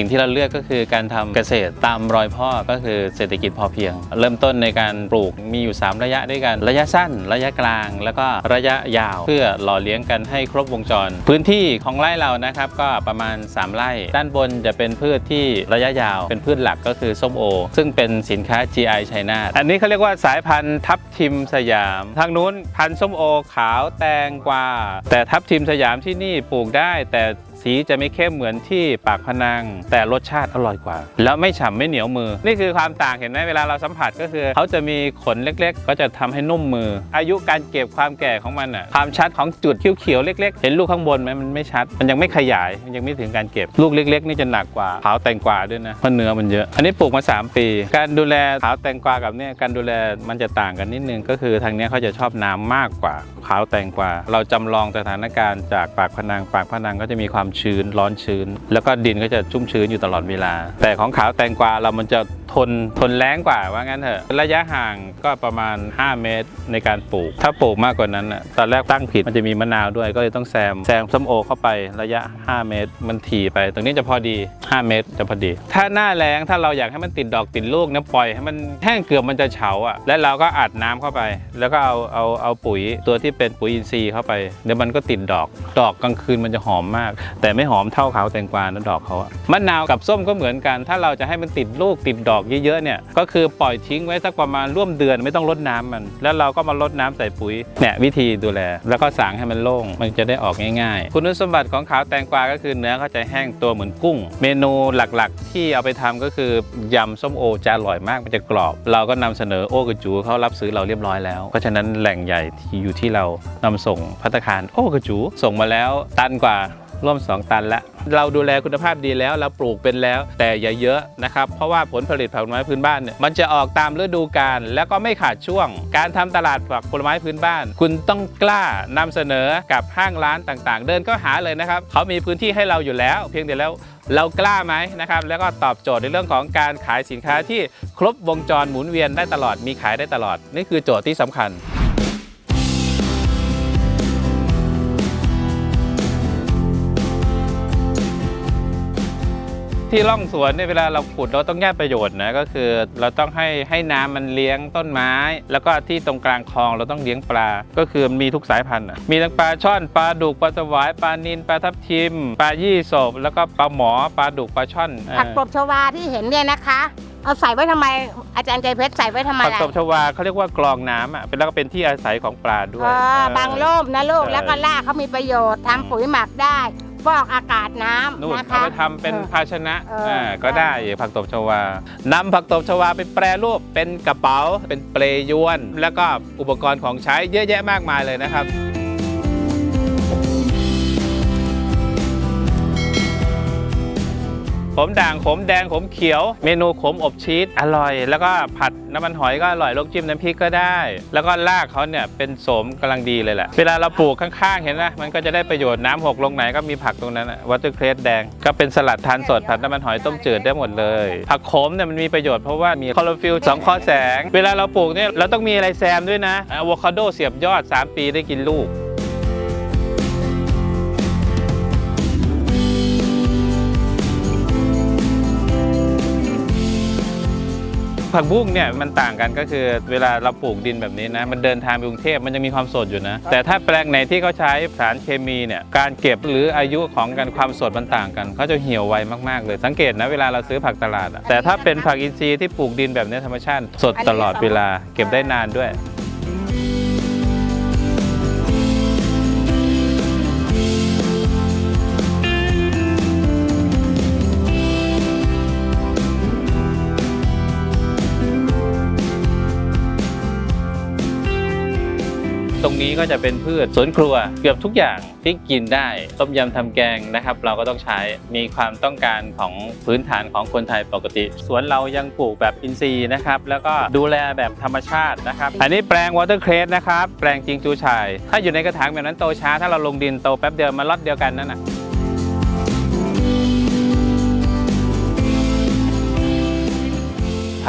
สิ่งที่เราเลือกก็คือการทำเกษตรตามรอยพ่อก็คือเศรษฐกิจพอเพียง เริ่มต้นในการปลูกมีอยู่ 3 ระยะด้วยกัน ระยะสั้น ระยะกลาง แล้วก็ระยะยาว เพื่อหล่อเลี้ยงกันให้ครบวงจร พื้นที่ของไร่เรานะครับก็ประมาณ 3 ไร่ ด้านบนจะเป็นพืชที่ระยะยาว เป็นพืชหลักก็คือส้มโอ ซึ่งเป็นสินค้า GI ชัยนาทอันนี้เขาเรียกว่าสายพันธุ์ทับทิมสยาม ทางนู้นพันธุ์ส้มโอขาวแตงกวาแต่ทับทิมสยามที่นี่ปลูกได้แต่ สีจะไม่เข้มเหมือนที่ปากพนัง แต่รสชาติอร่อยกว่า แล้วไม่ฉ่ำไม่เหนียวมือ นี่คือความต่างเห็นไหมเวลาเราสัมผัสก็คือเขาจะมีขนเล็ก ๆ ก็จะทำให้นุ่มมือ อายุการเก็บความแก่ของมันอะความชัดของจุดเขียวๆเล็ก ๆ เห็นลูกข้างบนไหมมันไม่ชัด มันยังไม่ขยายมันยังไม่ถึงการเก็บลูกเล็ก ๆ นี่จะหนักกว่าขาวแตงกวาด้วยนะเพราะเนื้อมันเยอะ อันนี้ปลูกมา 3 ปี การดูแลขาวแตงกวากับเนี่ยการดูแลมันจะต่างกันนิดนึงก็คือทางเนี้ยเขาจะชอบน้ำมากกว่าขาวแตงกวาเราจำลองสถานการณ์จากปากพนังปากพนังก็จะมีความชื้น ร้อนชื้น แล้วก็ดินก็จะชุ่มชื้นอยู่ตลอดเวลา แต่ของขาวแตงกวาเรามันจะ นทนแรงกว่าว่างั้นเถอะ ระยะห่างก็ประมาณ 5 เมตรในการปลูก ถ้าปลูกมากกว่านั้นน่ะตอนแรกตั้งผิดมันจะมีมะนาวด้วยก็เลยต้องแซมแซมส้มโอเข้าไประยะ 5 เมตร มันถี่ไป ตรงนี้จะพอดี 5 เมตรจะพอดี ถ้าหน้าแรงถ้าเราอยากให้มันติดดอกติดลูกนะปล่อยให้มันแห้งเกือบมันจะเฉาอะและเราก็อัดน้ำเข้าไป แล้วก็เอาเอาเอาปุ๋ยตัวที่เป็นปุ๋ยอินทรีย์เข้าไปเดี๋ยวมันก็ติดดอก ดอกกลางคืนมันจะหอมมาก แต่ไม่หอมเท่าขาวแตงกวานะดอกเขาอะมะนาวกับส้มก็เหมือนกัน ถ้าเราจะให้มันติดลูกติดดอกเยอะๆเนี่ยก็คือปล่อยทิ้งไว้สักประมาณร่วมเดือนไม่ต้องรดน้ำมัน แล้วเราก็มารดน้ำใส่ปุ๋ยเนี่ยวิธีดูแล แล้วก็สางให้มันโล่งมันจะได้ออกง่ายๆ คุณสมบัติของขาวแตงกวาก็คือเนื้อเขาจะแห้งตัวเหมือนกุ้ง เมนูหลักๆ ที่เอาไปทำก็คือยำส้มโอจะอร่อยมากมันจะกรอบ เราก็นำเสนอโอ้กระจูเขารับซื้อเราเรียบร้อยแล้วเพราะฉะนั้นแหล่งใหญ่ที่อยู่ที่เรานำส่งพัตคารโอ้กระจูส่งมาแล้วตันกว่า ร่วม 2 ตันแล้วเราดูแลคุณภาพดีแล้วเราปลูกเป็นแล้ว แต่อย่าเยอะนะครับ เพราะว่าผลผลิตผักผลไม้พื้นบ้านเนี่ยมันจะออกตามฤดูกาลแล้วก็ไม่ขาดช่วง การทำตลาดผักผลไม้พื้นบ้าน คุณต้องกล้านำเสนอกับห้างร้านต่างๆ เดินก็หาเลยนะครับเขามีพื้นที่ให้เราอยู่แล้ว เพียงแต่แล้วเรากล้าไหมนะครับ แล้วก็ตอบโจทย์ในเรื่องของการขายสินค้าที่ครบวงจรหมุนเวียนได้ตลอดมีขายได้ตลอด นี่คือโจทย์ที่สำคัญ ที่ร่องสวนเนี่ยเวลาเราขุดเราต้องแยกประโยชน์นะก็คือเราต้องให้ให้น้ำมันเลี้ยงต้นไม้ แล้วก็ที่ตรงกลางคลองเราต้องเลี้ยงปลา ก็คือมีทุกสายพันธุ์อะมีทั้งปลาช่อนปลาดุกปลาสวายปลานิลปลาทับทิม ปลายี่สบแล้วก็ปลาหมอปลาดุกปลาช่อนผักตบชวาที่เห็นเนี่ยนะคะเอาใส่ไว้ทำไมอาจารย์ใจเพชรใส่ไว้ทำไมผักอะตบชวาเขาเรียกว่ากรองน้ำอะเป็นแล้วก็เป็นที่อาศัยของปลาด้วยเออเออบางร่มนะลูกใช่แล้วก็รากเขามีประโยชน์อืมทำปุ๋ยหมักได้ ฟอกอากาศน้นู่นำนะเอาคะไปทำเป็นเออภาชนะเอออ่าก็ได้ผักตบชวานำผักตบชวาไปแปรรูปเป็นกระเป๋า เป็นเปลยวน แล้วก็อุปกรณ์ของใช้เยอะแยะมากมายเลยนะครับ ขมด่างขมแดงขมเขียว เมนูขมอบชีสอร่อย แล้วก็ผัดน้ำมันหอยก็อร่อยลวกจิ้มน้ำพริกก็ได้ แล้วก็รากเขาเนี่ยเป็นโสมกำลังดีเลยแหละ เวลาเราปลูกข้างๆเห็นไหมมันก็จะได้ประโยชน์น้ำหกลงไหนก็มีผักตรงนั้นวัตเตอร์เครสแดง ก็เป็นสลัดทานสดผัดน้ำมันหอยต้มจืดได้หมดเลย ผักขมเนี่ยมันมีประโยชน์เพราะว่ามีคลอโรฟิลล์สองข้อแสง เวลาเราปลูกเนี่ยเราต้องมีอะไรแซมด้วยนะอะโวคาโดเสียบยอด 3 ปีได้กินลูก ผักบุ้งเนี่ยมันต่างกันก็คือเวลาเราปลูกดินแบบนี้นะ มันเดินทางไปกรุงเทพมันยังมีความสดอยู่นะ แต่ถ้าแปลงไหนที่เขาใช้สารเคมีเนี่ยการเก็บหรืออายุของการความสดมันต่างกันเขาจะเหี่ยวไวมากๆเลยสังเกตนะเวลาเราซื้อผักตลาดอะแต่ถ้าเป็นผักอินทรีย์ที่ปลูกดินแบบนี้ธรรมชาติสดตลอดเวลาเก็บได้นานด้วย นี้ก็จะเป็นพืชสวนครัว เกือบทุกอย่างที่กินได้ต้มยำทำแกงนะครับ เราก็ต้องใช้มีความต้องการของพื้นฐานของคนไทยปกติ สวนเรายังปลูกแบบอินทรีย์นะครับ แล้วก็ดูแลแบบธรรมชาตินะครับ อันนี้แปลงวอเตอร์เครสนะครับ แปลงจิงจูชาย ถ้าอยู่ในกระถางแบบนั้นโตช้า ถ้าเราลงดินโตแป๊บเดียวมันล็อดเดียวกันนั่นนะ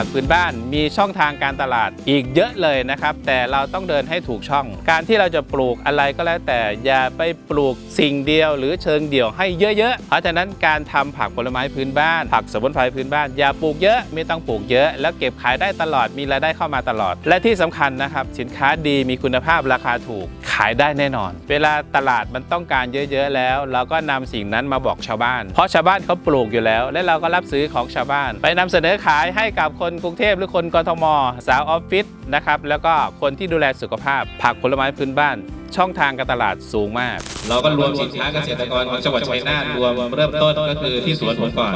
ผักพื้นบ้าน มีช่องทางการตลาดอีกเยอะเลยนะครับ แต่เราต้องเดินให้ถูกช่อง การที่เราจะปลูกอะไรก็แล้วแต่อย่าไปปลูกสิ่งเดียว หรือเชิงเดี่ยวให้เยอะๆ เพราะฉะนั้นการทำผักผลไม้พื้นบ้าน ผักสมุนไพรพื้นบ้าน อย่าปลูกเยอะไม่ต้องปลูกเยอะ แล้วเก็บขายได้ตลอดมีรายได้เข้ามาตลอด และที่สำคัญนะครับ สินค้าดีมีคุณภาพราคาถูกขายได้แน่นอน เวลาตลาดมันต้องการเยอะๆแล้ว เราก็นำสิ่งนั้นมาบอกชาวบ้าน เพราะชาวบ้านเขาปลูกอยู่แล้ว และเราก็รับซื้อของชาวบ้าน ไปนำเสนอขายให้กับคนนกรุงเทพหรือคนกทม สาวออฟฟิศนะครับแล้วก็คนที่ดูแลสุขภาพ ผักผลไม้พื้นบ้าน ช่องทางการตลาดสูงมาก เราก็รวมสินค้าเกษตรกรของจังหวัดชัยนาทรวมเริ่มต้นก็คือที่สวนผมก่อน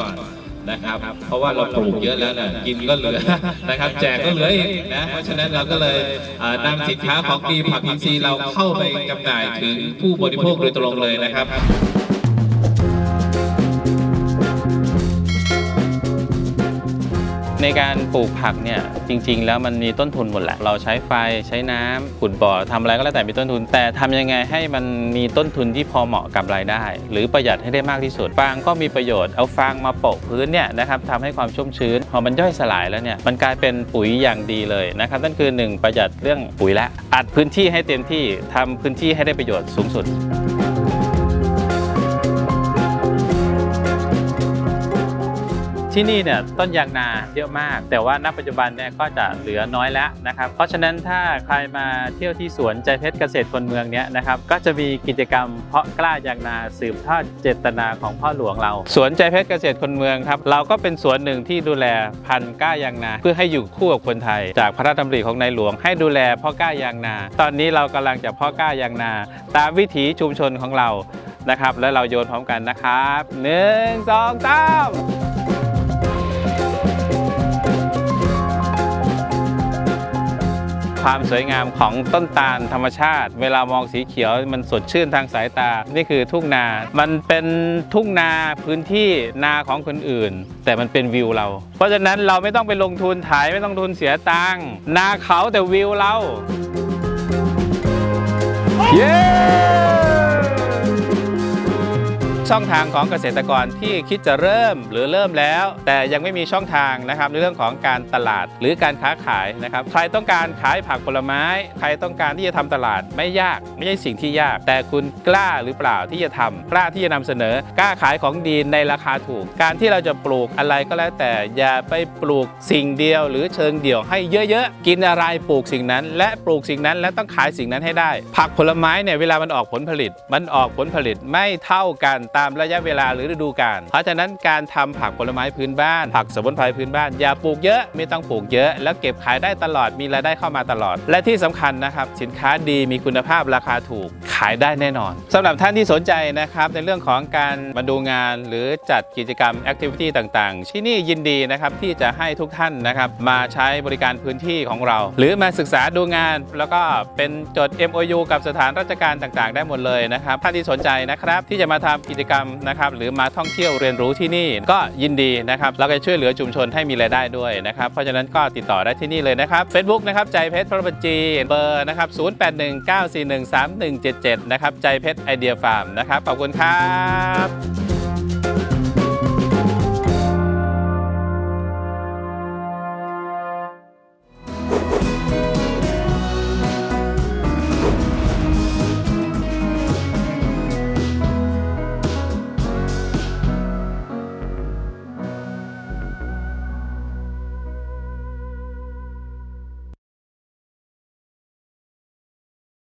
นะครับ เพราะว่าเราปลูกเยอะแล้วนะกินก็เหลือนะครับ แจกก็เหลืออีกนะเพราะฉะนั้นเราก็เลยนำสินค้าของดีผักอินทรีย์เราเข้าไปจำหน่ายถึงผู้บริโภคโดยตรงเลยนะครับ ในการปลูกผักเนี่ยจริง ๆ แล้วมันมีต้นทุนหมดแหละ เราใช้ไฟใช้น้ำขุดบ่อทำอะไรก็แล้วแต่มีต้นทุน แต่ทำยังไงให้มันมีต้นทุนที่พอเหมาะกับรายได้ หรือประหยัดให้ได้มากที่สุด ฟางก็มีประโยชน์เอาฟางมาโปะพื้นเนี่ยนะครับทำให้ความชุ่มชื้น พอมันย่อยสลายแล้วเนี่ยมันกลายเป็นปุ๋ยอย่างดีเลยนะครับนั่นคือ 1 ประหยัดเรื่องปุ๋ยและอัดพื้นที่ให้เต็มที่ทำพื้นที่ให้ได้ประโยชน์สูงสุด ที่นี่เนี่ยต้นยางนาเยอะมาก แต่ว่าณปัจจุบันเนี่ยก็จะเหลือน้อยแล้วนะครับ เพราะฉะนั้นถ้าใครมาเที่ยวที่สวนใจเพชรเกษตรคนเมืองเนี้ยนะครับก็จะมีกิจกรรมเพาะกล้ายางนาสืบทอดเจตนาของพ่อหลวงเรา สวนใจเพชรเกษตรคนเมืองครับเราก็เป็นสวนหนึ่งที่ดูแลพันธุ์กล้ายางนา เพื่อให้อยู่คู่กับคนไทย จากพระราชดำริของในหลวง ให้ดูแลเพ่อกล้ายางนา ตอนนี้เรากำลังจะเพาะกล้ายางนา ตามวิถีชุมชนของเรานะครับ แล้วเราโยนพร้อมกันนะครับหนึ่งสองสาม ความสวยงามของต้นตาลธรรมชาติ เวลามองสีเขียวมันสดชื่นทางสายตา นี่คือทุ่งนา มันเป็นทุ่งนาพื้นที่นาของคนอื่น แต่มันเป็นวิวเรา เพราะฉะนั้นเราไม่ต้องไปลงทุนถ่ายไม่ต้องทุนเสียตังค์นาเขาแต่วิวเรา เย้ ช่องทางของเกษตรกรที่คิดจะเริ่มหรือเริ่มแล้ว แต่ยังไม่มีช่องทางนะครับในเรื่องของการตลาดหรือการค้าขายนะครับใครต้องการขายผักผลไม้ ใครต้องการที่จะทำตลาดไม่ยากไม่ใช่สิ่งที่ยาก แต่คุณกล้าหรือเปล่าที่จะทำกล้าที่จะนำเสนอกล้าขายของดีในราคาถูก การที่เราจะปลูกอะไรก็แล้วแต่อย่าไปปลูกสิ่งเดียว หรือเชิงเดี่ยวให้เยอะๆกินอะไรปลูกสิ่งนั้น และปลูกสิ่งนั้นและต้องขายสิ่งนั้นให้ได้ ผักผลไม้เนี่ยเวลามันออกผลผลิต มันออกผลผลิตไม่เท่ากันตามระยะเวลาหรือฤดูกาลเพราะฉะนั้นการทำผักผลไม้พื้นบ้าน ผักสมุนไพรพื้นบ้าน อย่าปลูกเยอะไม่ต้องปลูกเยอะ แล้วเก็บขายได้ตลอดมีรายได้เข้ามาตลอด และที่สำคัญนะครับ สินค้าดีมีคุณภาพราคาถูกขายได้แน่นอนสำหรับท่านที่สนใจนะครับในเรื่องของการมาดูงานหรือจัดกิจกรรมแอคทิวิตี้ต่างๆ ที่นี่ยินดีนะครับที่จะให้ทุกท่านนะครับมาใช้บริการพื้นที่ของเรา หรือมาศึกษาดูงาน แล้วก็เป็นจด MOU กับสถานราชการต่างๆ ได้หมดเลยนะครับท่านที่สนใจนะครับที่จะมาทำกิจกรรมนะครับหรือมาท่องเที่ยวเรียนรู้ที่นี่ก็ยินดีนะครับเราก็จะช่วยเหลือชุมชนให้มีรายได้ด้วยนะครับเพราะฉะนั้นก็ติดต่อได้ที่นี่เลยนะครับ Facebook นะครับใจเพชรพระบัญชีเบอร์นะครับ0819413177 นะครับใจเพชรไอเดียฟาร์มนะครับขอบคุณครับ